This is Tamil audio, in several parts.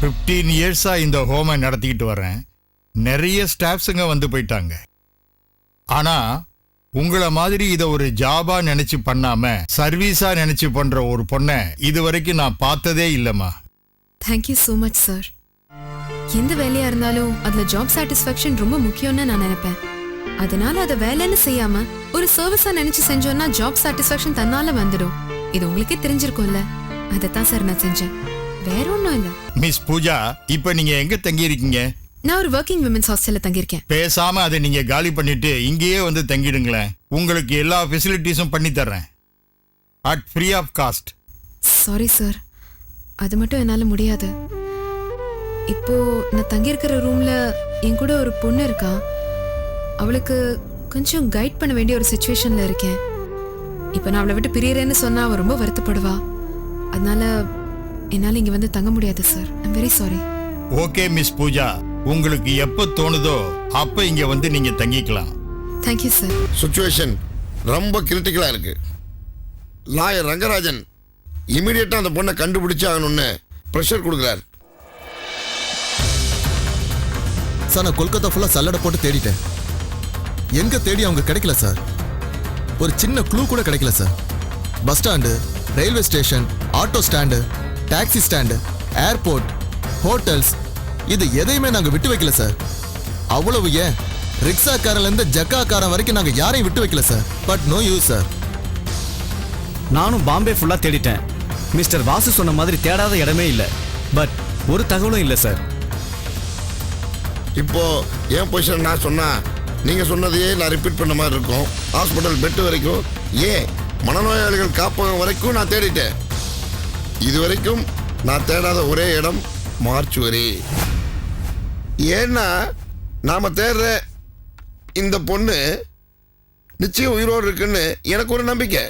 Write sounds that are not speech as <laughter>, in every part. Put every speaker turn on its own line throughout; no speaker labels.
ஃபிஃப்டீன் இயர்ஸாக இந்த ஹோமை நடத்திக்கிட்டு வரேன் நிறைய ஸ்டாஃப்ஸுங்க வந்து போயிட்டாங்க. ஆனால் உங்களை மாதிரி இதை ஒரு ஜாபாக நினச்சி பண்ணாமல் சர்வீஸாக நினச்சி பண்ணுற ஒரு பொண்ணை இது வரைக்கும் நான் பார்த்ததே இல்லைம்மா.
தேங்க்யூ ஸோ மச் சார் எந்த வேலையாக இருந்தாலும் அதில் ஜாப் சாட்டிஸ்ஃபேக்ஷன் ரொம்ப முக்கியம்னு நான் நினைப்பேன். அதனால அதை வேலைன்னு செய்யாம ஒரு சர்வீஸா நினைச்சு செஞ்சோம்னா ஜாப் சாட்டிஸ்ஃபேக்ஷன் தன்னால வந்துடும். இது உங்களுக்கே தெரிஞ்சிருக்கும்ல. தான் சார் நான் செஞ்சேன். வேற ஒன்றும் இல்லை.
மிஸ் பூஜா இப்ப நீங்க எங்க தங்கி இருக்கீங்க
நான் ஒரு ஒர்க்கிங் விமன்ஸ் ஹாஸ்டல்ல தங்கியிருக்கேன்.
பேசாம அதை நீங்க காலி பண்ணிட்டு இங்கேயே வந்து தங்கிடுங்களேன். உங்களுக்கு எல்லா ஃபெசிலிட்டிஸும் பண்ணி தர்றேன். At free of cost
sorry sir அது மட்டும் என்னால முடியாது. இப்போ நான் தங்கியிருக்கிற ரூம்ல என் கூட ஒரு பொண்ணு இருக்கா? அவளுக்கு கொஞ்சம் கைட் பண்ண வேண்டிய ஒரு சுச்சுவேஷன்ல இருக்கேன். இப்போ நான் அவளை விட்டு பிரியறேன்னு சொன்னா அவ ரொம்ப வருத்தப்படுவா. அதனால என்னால இங்க வந்து தங்க முடியாது sir I'm very sorry
okay miss Pooja உங்களுக்கு எப்ப தோணுதோ அப்ப இங்க வந்து நீங்க தங்கிக்கலாம்.
தேங்க்யூ சார்
சுச்சுவேஷன் ரொம்ப கிரிட்டிக்கலாக இருக்கு. லாயர் ரங்கராஜன் இமீடியட்டாக அந்த பொண்ணை கண்டுபிடிச்சு ஆகணும்னு ப்ரெஷர் கொடுக்குறாரு.
சார் நான் கொல்கத்தா ஃபுல்லாக சல்லடை போட்டு தேடிட்டேன். எங்க தேடி அவங்க கிடைக்கல சார் ஒரு சின்ன க்ளூ கூட கிடைக்கல sir bus stand railway station auto stand taxi stand airport hotels இது எதையுமே நாங்கள் விட்டு வைக்கல சார். அவ்வளவு ஏன்? ரிக்ஷாக்காரன்லேருந்து ஜக்காக்காரன் வரைக்கும் நாங்கள் யாரையும் விட்டு வைக்கல sir. But no use sir.
நானும் பாம்பே ஃபுல்லாக தேடிட்டேன். மிஸ்டர் வாசு சொன்ன மாதிரி தேடாத இடமே இல்லை. பட் ஒரு தகவலும் இல்லை சார்.
இப்போ என் பொசிஷன் நான் சொன்னா நீங்க சொன்னதையே நான் ரிப்பீட் பண்ண மாதிரி இருக்கும். ஹாஸ்பிட்டல் பெட் வரைக்கும் ஏன்? மனநோயாளிகள் காப்பகம் வரைக்கும் நான் தேடிட்டேன். இது வரைக்கும் நான் தேடாத ஒரே இடம் மார்ச்சுவரி ஏன்னா நாம தேடுற இந்த பொண்ணு நிச்சயம் உயிரோடு இருக்குன்னு எனக்கு ஒரு நம்பிக்கை.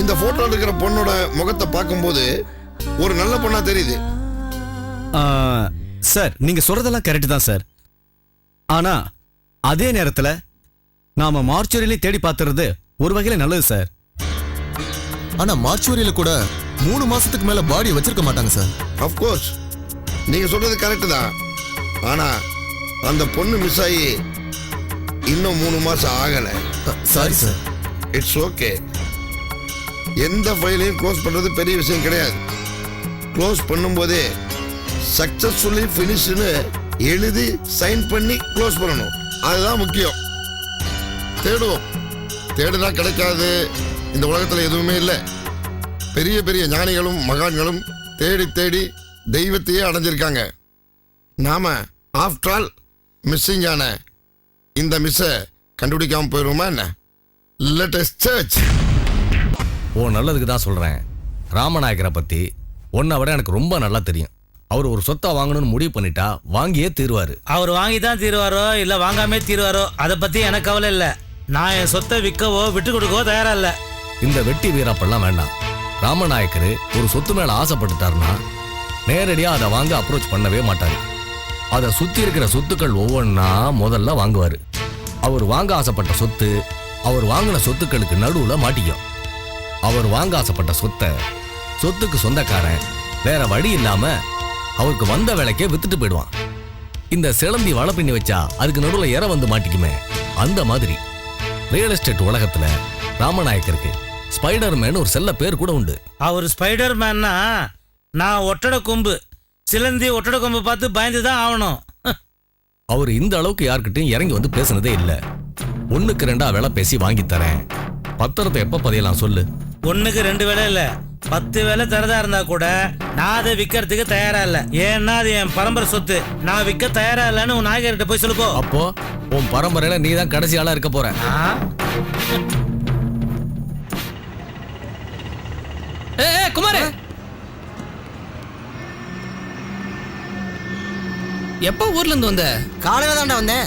இந்த ஃபோட்டோவில் இருக்கிற பொண்ணோட முகத்தை பார்க்கும்போது ஒரு நல்ல பொண்ணா தெரியுது.
சார் நீங்க சொல்றதெல்லாம் கரெக்ட் தான் சார். ஆனா அதே நேரத்துல நாம மார்ச்சுரியிலையும் தேடி பார்த்துறது ஒரு வகையில நல்லது சார்.
ஆனா மார்ச்சுவரியில கூட மூணு மாசத்துக்கு மேல பாடியை வச்சிருக்க மாட்டாங்க சார்
அஃப்கோர்ஸ் நீங்க சொல்றது கரெக்ட் தான். ஆனா அந்த பொண்ணு மிஸ் ஆகி இன்னும் மூணு மாசம் ஆகல.
சாரி சார்
இட்ஸ் ஓகே எந்த ஃபைலையும் க்ளோஸ் பண்றது பெரிய விஷயம் கிடையாது. க்ளோஸ் பண்ணும்போதே சக்சஸ்ஃபுல்லி ஃபினிஷ்னு எழுதி சைன் பண்ணி க்ளோஸ் பண்ணணும். அதுதான் முக்கியம். தேடுவோம். தேடுனா கிடைக்காது. இந்த உலகத்தில் எதுவுமே இல்லை. பெரிய பெரிய ஞானிகளும் மகான்களும் தேடி தேடி தெய்வத்தையே அடைஞ்சிருக்காங்க. நாம ஆஃப்டர் ஆல் மிஸ்ஸிங் ஆன இந்த மிஸ்ஸை கண்டுபிடிக்காம போயிடுவோமா என்ன? லேட்டஸ்ட் சர்ச்
ஓ நல்லதுக்கு தான் சொல்கிறேன் ராமநாயக்கரை பற்றி உன்னை விட எனக்கு ரொம்ப நல்லா தெரியும். அவர் ஒரு சொத்தை வாங்கணும்னு முடிவு பண்ணிட்டா வாங்கியே தீருவார்.
அவர் வாங்கி தான் தீருவாரோ இல்ல வாங்காமே தீருவாரோ அதை பத்தி எனக்கு கவலை இல்ல. நான் என் சொத்தை விற்கவோ விட்டு கொடுக்கவோ தயாரா இல்ல.
இந்த வெட்டி வீரப்பெல்லாம் வேண்டாம். ராமநாயக்கர் ஒரு சொத்து மேல ஆசைப்பட்டுட்டாருன்னா நேரடியாக அதை வாங்க அப்ரோச் பண்ணவே மாட்டார். அதை சுற்றி இருக்கிற சொத்துக்கள் ஒவ்வொன்றா முதல்ல வாங்குவார். அவர் வாங்க ஆசைப்பட்ட சொத்து அவர் வாங்கின சொத்துக்களுக்கு நடுவுல மாட்டிக்கும். அவர் வாங்க ஆசைப்பட்ட சொத்தை சொத்துக்கு சொந்தக்காரன் வேற வழி இல்லாம அவருக்கு வந்த வேலைக்கே வித்துட்டு போயிடுவான். இந்த சிலந்தி வலை பின்னி வச்சா அதுக்கு நடுவில் இற வந்து மாட்டிக்குமே அந்த மாதிரி. ரியல் எஸ்டேட் உலகத்துல ராமநாயக்கருக்கு ஸ்பைடர் மேன் ஒரு செல்ல பேர் கூட உண்டு.
அவர் ஸ்பைடர் மேன்னா நான் ஒட்டட கொம்பு. சிலந்தி ஒட்டட கொம்பு பார்த்து பயந்து தான் ஆகணும்
அவர் இந்த அளவுக்கு யார்கிட்டயும் இறங்கி வந்து பேசுனதே இல்ல. ஒண்ணுக்கு ரெண்டா விலை பேசி வாங்கி தரேன். பத்திரத்தை எப்ப பதியலாம் சொல்லு.
ஒண்ணுக்கு ரெண்டு வேலை இல்ல. பத்து வேலை தரதா இருந்தா கூட நான் அதை விற்கிறதுக்கு தயாரா இல்ல. ஏன்னா அது என் பரம்பரை சொத்து. நான் விற்க தயாரா இல்லைன்னு உன் நாயகர்கிட்ட போய் சொல்லுப்போ.
அப்போ உன் பரம்பரையில நீ தான் கடைசி ஆளா இருக்க போற?
குமார். எப்போ ஊர்ல இருந்து வந்த?
காலையில தான்டா வந்தேன்.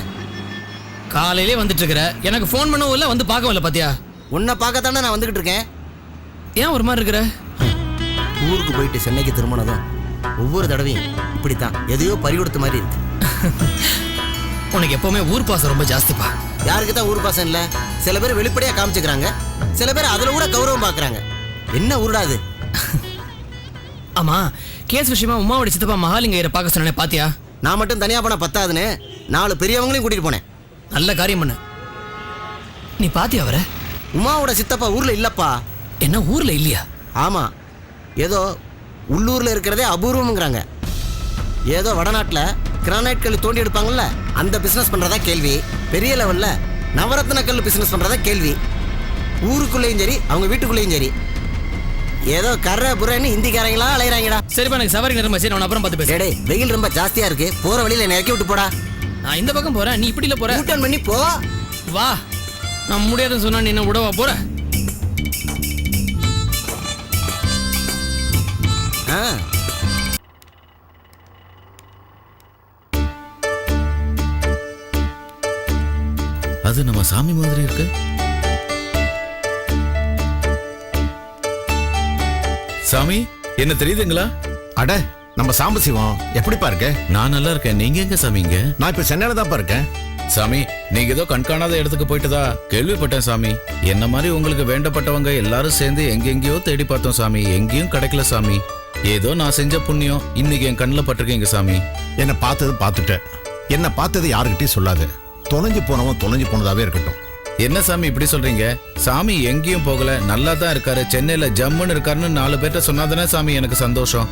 காலையிலே வந்துட்டு இருக்கிற. எனக்கு ஃபோன் பண்ணவும் இல்ல வந்து பார்க்கவும் இல்ல பாத்தியா?
உன்னை பார்க்கத்தானே நான் வந்துகிட்டு இருக்கேன்.
ஏன் ஒரு மாதிரி இருக்கிற?
ஊருக்கு போயிட்டு சென்னைக்கு திரும்பினதும் ஒவ்வொரு தடவையும் இப்படித்தான். எதையோ பறி கொடுத்த மாதிரி இருக்கு. <laughs>
உனக்கு எப்பவுமே ஊர் பாசம் ரொம்ப ஜாஸ்திப்பா.
யாருக்கு தான் ஊர் பாசம் இல்ல? சில பேர் வெளிப்படையா காமிச்சுக்கிறாங்க. சில பேர் அதுல கூட கௌரவம் பார்க்கறாங்க என்ன ஊருடா அது? <laughs>
ஆமா கேஸ் விஷயமா உமாவோட சித்தப்பா மகாலிங்கய்யரை பார்க்க சொன்னே பாத்தியா?
நான் மட்டும் தனியா போனா பத்தாதுன்னு நாலு பெரியவங்களையும் கூட்டிட்டு போனேன்.
நல்ல காரியம் பண்ண. நீ பாத்தியா அவரை?
உமாவோட சித்தப்பா ஊர்ல இல்லப்பா.
என்ன ஊர்ல இல்லையா?
ஆமா. ஏதோ உள்ளூர்ல இருக்கிறதே அபூர்வம்ங்கிறாங்க. ஏதோ வடநாட்டுல கிரானைட் கல் தோண்டி எடுப்பாங்கல்ல அந்த பிசினஸ் பண்றதா கேள்வி. பெரிய லெவல்ல நவரத்ன கல் பிசினஸ் பண்றதா கேள்வி. ஊருக்குள்ளேயும் சரி அவங்க வீட்டுக்குள்ளேயும் சரி. ஏதோ கர்ற புறன்னு இந்திக்காரங்களா அலையறாங்கடா.
சரிப்பா எனக்கு சவாரி நேரம் சரி நான் அப்புறம் பார்த்து பேசுறேன்
டேய் வெயில் ரொம்ப ஜாஸ்தியா இருக்கு. போற வழியில என்னை இறக்கி விட்டு போடா.
நான் இந்த பக்கம் போறேன் நீ இப்படில போற.
யூட்டர்ன் பண்ணி போ.
வா. நான் முடியாதுன்னு சொன்னா நீ என்ன விடவா போற?
ஆ?
அது நம்ம சாமி மாதிரி இருக்கு. சாமி என்ன தெரியுதுங்களா?
அட நம்ம சாம்பசிவம் எப்படிப்பா இருக்க?
நான் நல்லா இருக்கேன். நீங்க எங்க சாமிங்க
நான் இப்ப சென்னையில தான்ப்பா இருக்கேன்.
சாமி நீங்க ஏதோ கண்காணாத இடத்துக்கு போயிட்டதா? கேள்விப்பட்டேன் சாமி. என்ன மாதிரி உங்களுக்கு வேண்டப்பட்டவங்க எல்லாரும் சேர்ந்து எங்கெங்கேயோ தேடி பார்த்தோம் சாமி. எங்கேயும் கிடைக்கல சாமி. ஏதோ நான் செஞ்ச புண்ணியம் இன்னைக்கு என் கண்ணில் பட்டிருக்கீங்க சாமி.
என்ன பார்த்தது பார்த்துட்டேன். என்ன பார்த்தது யாருக்கிட்டையும் சொல்லாது. தொலைஞ்சு போனவன் தொலைஞ்சு போனதாவே இருக்கட்டும்.
என்ன சாமி இப்படி சொல்றீங்க? சாமி எங்கேயும் போகல. நல்லா தான் இருக்காரு. சென்னையில ஜம்முன்னு இருக்காருன்னு நாலு பேர்ட்ட சொன்னாதானே சாமி எனக்கு சந்தோஷம்.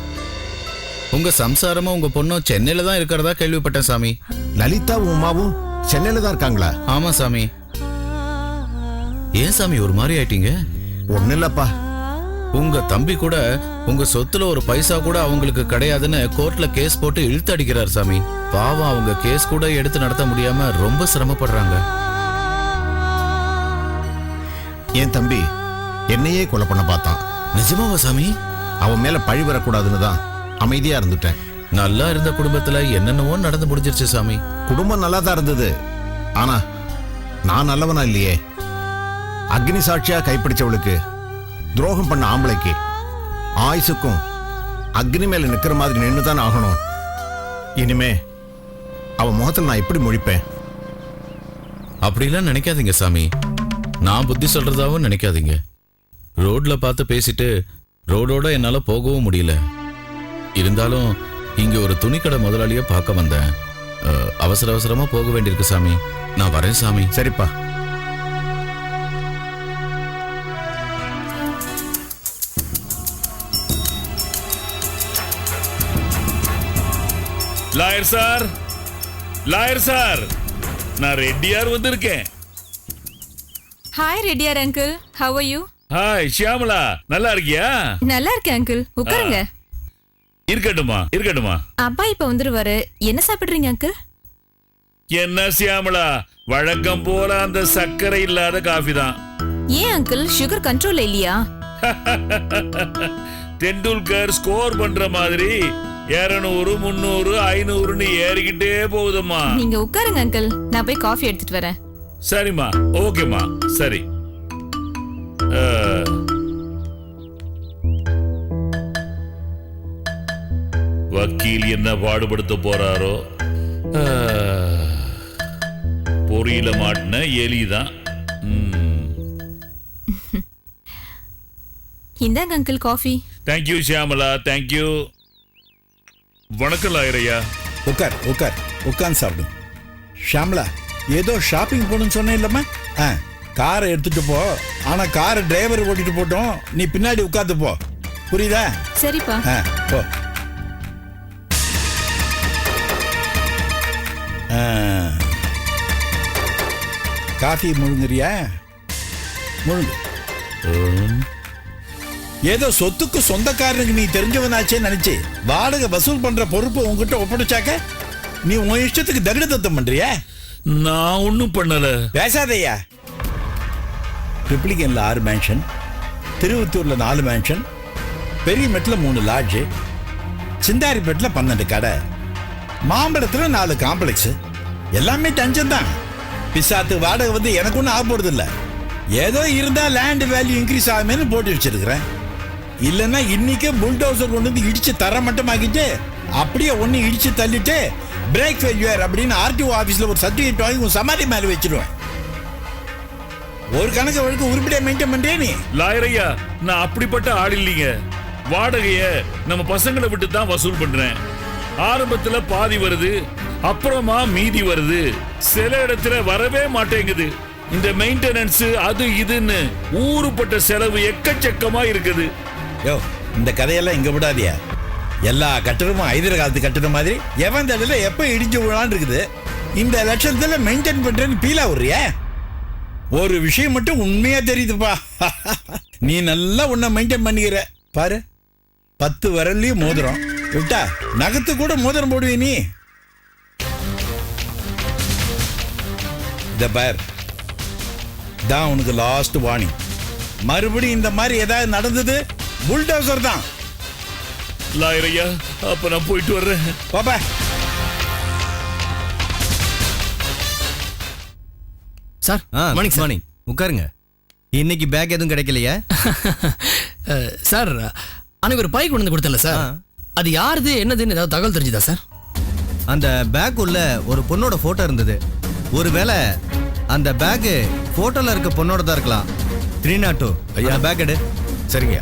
உங்க சம்சாரமும் உங்க பொண்ணும் சென்னையில தான் இருக்கிறதா கேள்விப்பட்டேன் சாமி.
லலிதாவும் உமாவும் சென்னையில தான் இருக்காங்களா?
ஆமா சாமி. ஏன் சாமி ஒரு மாதிரி ஆயிட்டீங்க?
ஒண்ணு இல்லப்பா.
உங்க தம்பி கூட உங்க சொத்துல ஒரு பைசா கூட அவங்களுக்கு கிடையாதுன்னு கோர்ட்ல கேஸ் போட்டு இழுத்து அடிக்கிறார் சாமி. பாவம் அவங்க கேஸ் கூட எடுத்து நடத்த முடியாம ரொம்ப சிரமப்படுறாங்க.
என் தம்பி என்னையே கொலை பண்ண பார்த்தான்.
நிஜமாவா சாமி?
அவன் மேல பழி வரக்கூடாதுன்னு தான் அமைதியா இருந்துட்டேன்.
நல்லா இருந்த குடும்பத்துல என்னென்னவோ நடந்து முடிஞ்சிருச்சு சாமி.
குடும்பம் நல்லா தான் இருந்தது. ஆனா நான் நல்லவனா இல்லையே? அக்னி சாட்சியா கைப்பிடிச்சவளுக்கு துரோகம் பண்ண ஆம்பளைக்கு ஆயுசுக்கும் அக்னி மேல நிக்கிற மாதிரி நின்று தான் ஆகணும். இனிமே அவன் முகத்தில் நான் எப்படி முழிப்பேன்?
அப்படிலாம் நினைக்காதீங்க சாமி. நான் புத்தி சொல்றதாவும் நினைக்காதீங்க. ரோட்ல பார்த்து பேசிட்டு ரோடோட என்னால போகவும் முடியல. இருந்தாலும் இங்க ஒரு துணிக்கடை முதலாளிய பார்க்க வந்தேன். அவசர அவசரமா போக வேண்டியிருக்கு சாமி. நான் வரேன் சாமி.
சரிப்பா.
Lawyer sir. Lawyer sir. நான் ரெட்டியார் வந்திருக்கேன்.
Hi Reddiar uncle how are you
hi Shyamala. நல்லா இருக்கியா?
நல்லா இருக்கேன் அங்கிள் உட்காருங்க.
இருக்கட்டுமா இருக்கட்டுமா
அப்பா இப்ப வந்துருவாரு. என்ன சாப்பிடுறீங்க அங்கிள்
என்ன சியாமலா? வழக்கம் போல அந்த சர்க்கரை இல்லாத காஃபி தான்.
ஏன் அங்கிள் சுகர் கண்ட்ரோல் இல்லையா? <laughs>
தெண்டுல்கர் ஸ்கோர் பண்ற மாதிரி இருநூறு முந்நூறு ஐநூறுன்னு ஏறிக்கிட்டே போகுதும்மா.
நீங்க உட்காருங்க அங்கிள் நான் போய் காஃபி எடுத்துட்டு வரேன்.
சரிம்மா ஓகேம்மா. சரி. அஹ். வக்கீல் என்ன பாடுபடுத்த போறாரோ. பொறியில மாட்டின எலிதான் ம்.
இந்தாங்க uncle coffee.
Thank you Shyamala thank you வணக்கம் லாயரையா.
உட்கார் உட்கார் உட்காந்து சாப்பிடு. ஷாம்லா ஏதோ ஷாப்பிங் போகணும்னு சொன்னேன் இல்லம்மா? ஆ காரை எடுத்துட்டு போ. ஆனா காரை டிரைவர் ஓட்டிட்டு போட்டோம். நீ பின்னாடி உட்காந்து போ. புரியுதா?
சரிப்பா.
ஆ போ. காஃபி முழுங்குறியா? முழுங்கு. ஏதோ சொத்துக்கு சொந்தக்காரனுக்கு நீ தெரிஞ்சவனாச்சே நினைச்சு வாடகை வசூல் பண்ற பொறுப்பு உன்கிட்ட ஒப்படைச்சாக்க நீ உன் இஷ்டத்துக்கு தகுடு தத்தம் பண்றியா?
நான் ஒன்றும் பண்ணல.
பேசாதையா ட்ரிப்ளிகன்ல ஆறு மேன்ஷன் திருவத்தூர்ல நாலு மேன்ஷன் பெரியமெட்ல மூணு லாட்ஜ் சிந்தாரிப்பேட்டில் பன்னெண்டு கடை. மாம்பழத்துல நாலு காம்ப்ளெக்ஸ் எல்லாமே டென்ஷன் தான் பிசாத்து வாடகை வந்து எனக்கு ஒன்றும் ஆக போறது இல்லை ஏதோ இருந்தா லேண்ட் வேல்யூ இன்க்ரீஸ் ஆகுமேனு போட்டு வச்சிருக்கிறேன். இல்லைன்னா இன்னைக்கே புல்டோசர் கொண்டு வந்து இடிச்சு தர மட்டுமாக்கிட்டு அப்படியே ஒன்று இடிச்சு தள்ளிட்டு பிரேக் ஃபெயிலியர் அப்படின்னு ஆர்டிஓ ஆஃபீஸில் ஒரு சர்டிஃபிகேட் வாங்கி உன் சமாதி மேலே வச்சிருவேன். ஒரு கணக்கு வழக்கு உருப்படியா மெயின்டைன் பண்றியா நீ
லாயரையா நான் அப்படிப்பட்ட ஆள் இல்லைங்க. வாடகைய நம்ம பசங்களை விட்டு தான் வசூல் பண்றேன். ஆரம்பத்துல பாதி வருது அப்புறமா மீதி வருது. சில இடத்துல வரவே மாட்டேங்குது. இந்த மெயின்டெனன்ஸ் அது இதுன்னு ஊருப்பட்ட செலவு எக்கச்சக்கமா இருக்குது.
யோ இந்த கதையெல்லாம் இங்க விடாதியா? எல்லா கட்டடமும் ஐதர காலத்து மாதிரி எவன் தடவை எப்ப இடிஞ்சு விழான்னு இருக்குது. இந்த லட்சத்துல மெயின்டைன் பண்றேன்னு பீலா விடுறியா? ஒரு விஷயம் மட்டும் உண்மையா தெரியுதுப்பா. <laughs> நீ நல்லா உன்னை மெயின்டைன் பண்ணிக்கிற. பாரு பத்து விரல்லையும் மோதிரம். விட்டா நகத்து கூட மோதிரம் போடுவே நீ. இந்த பார். தான் உனக்கு லாஸ்ட் வார்னிங் மறுபடியும் இந்த மாதிரி ஏதாவது நடந்தது? புல்டோசர் தான்.
லாயரையா அப்ப நான் போயிட்டு வர்றேன்.
பாப்பா.
சார்
மார்னிங் மார்னிங் உட்காருங்க. இன்னைக்கு பேக் எதுவும் கிடைக்கலையா? <laughs>
சார் அன்னைக்கு ஒரு பைக் கொண்டு வந்து கொடுத்தல சார். அது யாருது? என்னதுன்னு ஏதாவது தகவல் தெரிஞ்சுதா சார்?
அந்த பேக் உள்ள ஒரு பொண்ணோட போட்டோ இருந்தது. ஒருவேளை அந்த பேக் போட்டோல இருக்க பொண்ணோட தான் இருக்கலாம். Three not two. ஐயா. பேக் எடு.
சரிங்க